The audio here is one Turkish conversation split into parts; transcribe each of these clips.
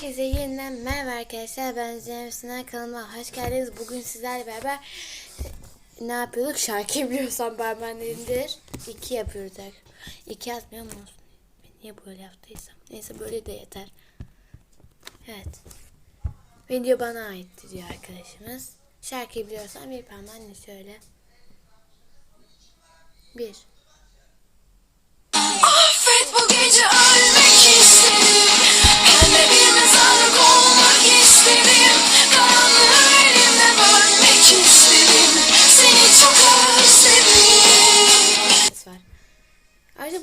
Herkese yeniden merhaba arkadaşlar. Ben Zeynep Sinan kanalıma hoş geldiniz. Bugün sizlerle beraber ne yapıyorduk? Şarkı biliyorsam parmağındadır. İki yapıyoruz. İki atmıyor mu olsun? Niye böyle yaptıysam? Neyse böyle de yeter. Evet. Video bana aitti diyor arkadaşımız. Şarkıyı biliyorsan bir parmağınla söyle. Bir.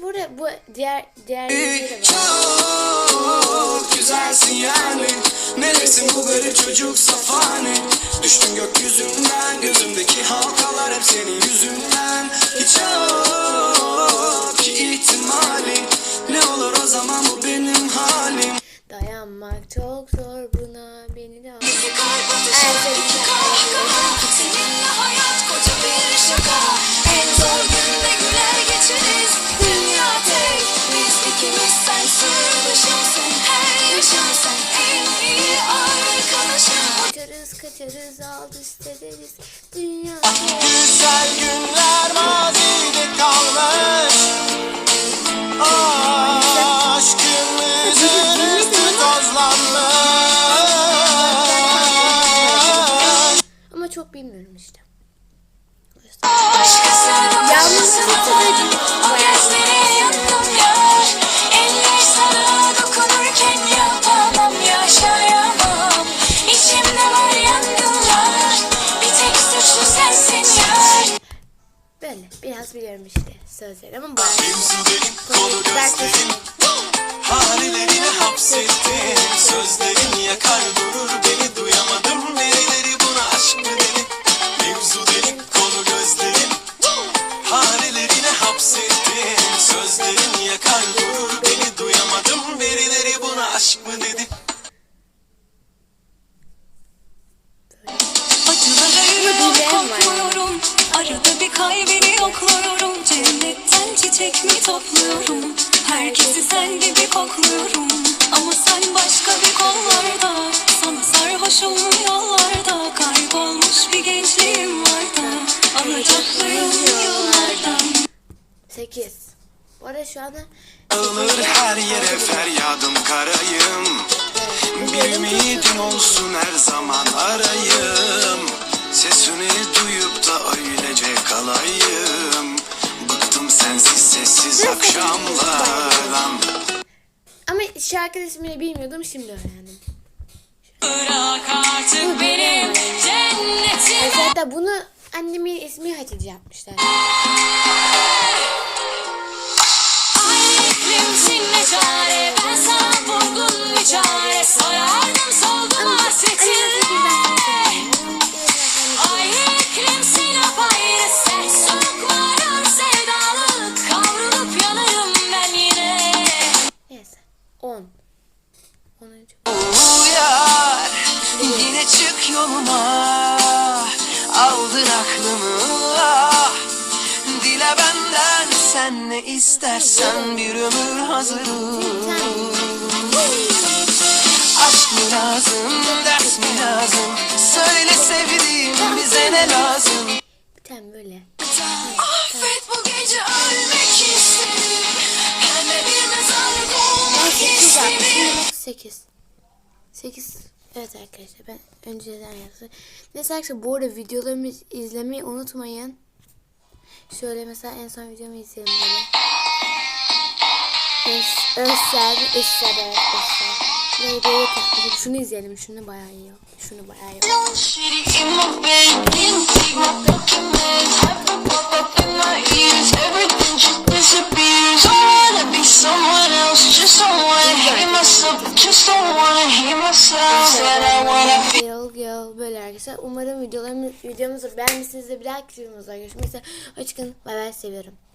Burada bu diğer diğer. Çok güzelsin yani. Neresin bu garip çocuk safane Düştün gökyüzünden Gözümdeki halkalar hep senin yüzünden. Hiç yok ki ihtimali. Ne olur o zaman bu benim halim. Dayanmak çok zor buna beni de al. Seninle hayat koca bir şaka. En zor Kaçarız kaçarız alt üst ederiz dünya. Güzel günler mazide kalmış Aşkımızın üstü tozlanmış Ama çok bilmiyorum işte. Yalnız biraz biliyorum işte sözleri ama bayağı. Harilerini hapsettim Sözlerin yakar durur beni Duyamadım nereleri buna aşk mı dedi Mevzu derin konu gözlerin Harilerini hapsettim Sözlerin yakar durur Arada bir kalbini yokluyorum Cennetten çiçek mi topluyorum? Herkesi sen gibi kokluyorum. Ama sen başka bir kollarda Sana sarhoşum yollarda Kaybolmuş bir gençliğim var da Alacaklıyım yıllardan 8. Bu arada şu anda Alır her yere feryadım karayım. Bir ümidin olsun her zaman arayım. Sesini da öylece kalayım. Bıktım sensiz sessiz akşamlardan. Ama şarkı ismini bilmiyordum şimdi öğrendim. Bırak artık benim. cennetime. Hatta bunu annemin ismi Hatice yapmışlar. Uyar yine çık yoluma. Aldın aklımı ah. Dile benden sen ne istersen bir ömür hazırım. Aşk mı lazım, ders mi lazım? Söyle sevdiğim bize ne lazım 8. 8. Evet arkadaşlar ben önceden yaptım. Neyse arkadaşlar bu arada videolarımı izlemeyi unutmayın. Şöyle mesela en son videomu izleyelim böyle. Öz, Özsel, Özsel Özsel. Böyle böyle. Şunu izleyelim. Şunu bayağı iyi. Şunu bayağı iyi. Girl girl böyle arkadaşlar. Umarım videolarımız, videomuzu beğenmişsinizdir. Bir dahaki videomuzda görüşmek üzere. Hoşçakalın. Bay bay seviyorum.